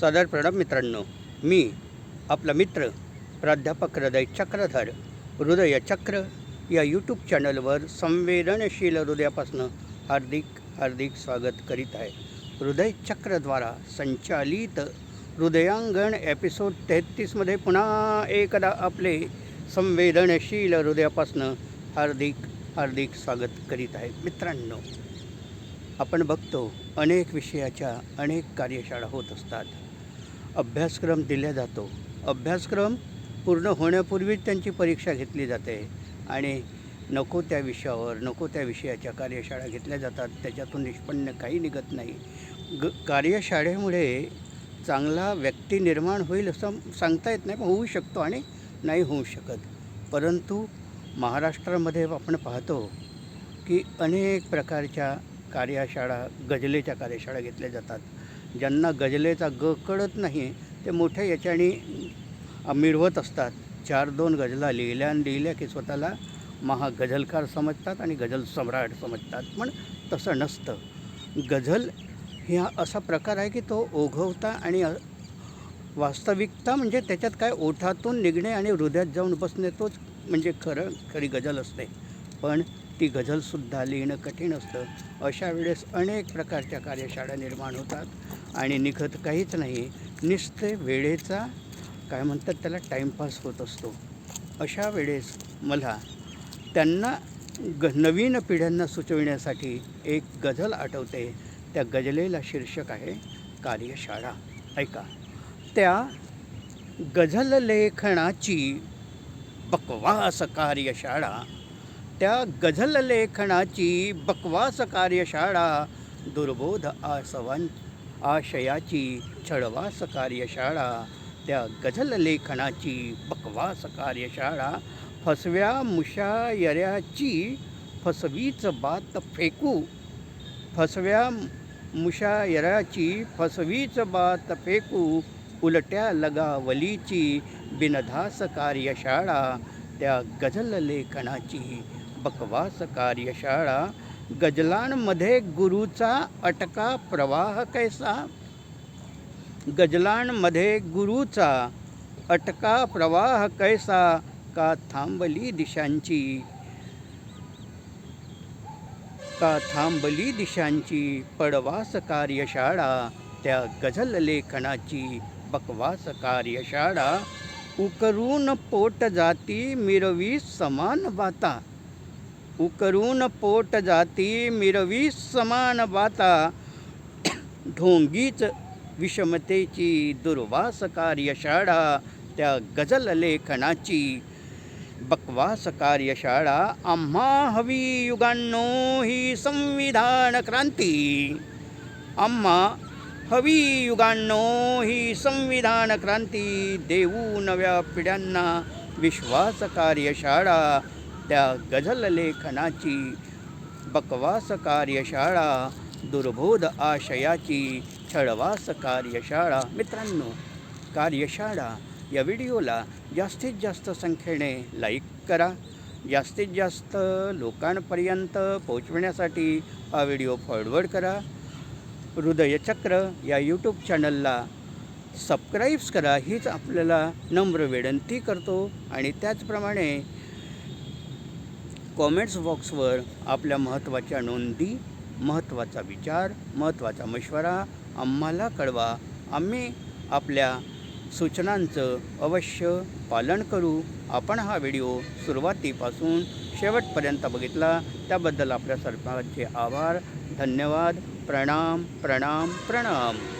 सदर प्रणाम मित्रांनो. मी आपला मित्र प्राध्यापक हृदय चक्रधर हृदय चक्र या यूट्यूब चॅनलवर संवेदनशील हृदयापासून हार्दिक हार्दिक स्वागत करीत आहे. हृदय चक्रद्वारा संचालित हृदयांगण एपिसोड तेहतीसमध्ये पुन्हा एकदा आपले संवेदनशील हृदयापासून हार्दिक हार्दिक स्वागत करीत आहे. मित्रांनो आपण बघतो अनेक विषयाच्या अनेक कार्यशाळा होत असतात. अभ्यासक्रम दिला जातो. अभ्यासक्रम पूर्ण होण्यापूर्वीच त्यांची परीक्षा घेतली जाते आणि नको त्या विषयावर नको त्या विषयाच्या कार्यशाळा घेतल्या जातात. त्याच्यातून निष्पन्न काही निघत नाही. ग कार्यशाळेमुळे चांगला व्यक्ती निर्माण होईल असं सांगता येत नाही पण होऊ शकतो आणि नाही होऊ शकत. परंतु महाराष्ट्रामध्ये आपण पाहतो की अनेक प्रकारच्या कार्यशाळा गजलेच्या कार्यशाळा घेतल्या जातात. ज्यांना गजलेचा ग कळत नाही ते मोठ्या याच्याने मिळवत असतात. चार दोन गजला लिहिल्या आणि लिहिल्या की स्वतःला महागझलकार समजतात आणि गझल सम्राट समजतात. पण तसं नसतं. गझल ह्या असा प्रकार आहे की तो ओघवता आणि वास्तविकता म्हणजे त्याच्यात काय ओठातून निघणे आणि हृदयात जाऊन बसणे तोच म्हणजे खरं खरी गझल असते. पण ती गझलसुद्धा लिहिणं कठीण असतं. अशा वेळेस अनेक प्रकारच्या कार्यशाळा निर्माण होतात आणि निघत काहीच नाही निस्ते वेळेचा काय म्हणतात त्याला टाईमपास होत असतो. अशा वेळेस मला त्यांना ग नवीन पिढ्यांना सुचविण्यासाठी एक गझल आठवते. त्या गझलेला शीर्षक आहे कार्यशाळा. ऐका. त्या गझल लेखनाची बकवास कार्यशाळा त्या गझल लेखनाची बकवास कार्यशाळा दुर्बोध आसवां आशयाची छळवास कार्यशाळा त्या गझल लेखनाची बकवास कार्यशाळा फसव्या मुशायऱ्याची फसवीच बात फेकू फसव्या मुशायराची फसवीच बात फेकू उलट्या लगावलीची बिनधास कार्यशाळा त्या गझल लेखनाची बकवास कार्यशाळा गजलांमध्ये गुरुचा अटका प्रवाह कैसा? गजलांमध्ये गुरुचा अटका प्रवाह कैसा? का थांबली दिशांची? का थांबली दिशांची पडवास कार्यशाळा त्या गझल लेखनाची बकवास कार्यशाळा उकरून पोट जाती मिरवी समान बाता उकरून पोट जाती मिरवी समान वाता ढोंगीच विषमतेची दुर्वास कार्यशाळा त्या गझल लेखनाची बकवास कार्यशाळा आम्हा हवी युगांनो ही संविधान क्रांती. आम्हा हवी युगांनो ही संविधान क्रांती. देऊ नव्या पिढ्यांना विश्वास कार्यशाळा त्या गझल लेखनाची बकवास कार्यशाळा दुर्बोध आशयाची छळवास कार्यशाळा मित्रांनो कार्यशाळा या व्हिडिओला जास्तीत जास्त संख्येने लाईक करा. जास्तीत जास्त लोकांपर्यंत पोचविण्यासाठी हा व्हिडिओ फॉरवर्ड करा. हृदयचक्र या यूट्यूब चॅनलला सबस्क्राईब्स करा हीच आपल्याला नम्र विनंती करतो. आणि त्याचप्रमाणे कॉमेंट्स बॉक्सवर आपल्या महत्त्वाच्या नोंदी महत्त्वाचा विचार महत्त्वाचा मशवरा आम्हाला कळवा. आम्ही आपल्या सूचनांचं अवश्य पालन करू. आपण हा व्हिडिओ सुरुवातीपासून शेवटपर्यंत बघितला त्याबद्दल आपल्या सर्वांचे आभार. धन्यवाद. प्रणाम प्रणाम प्रणाम.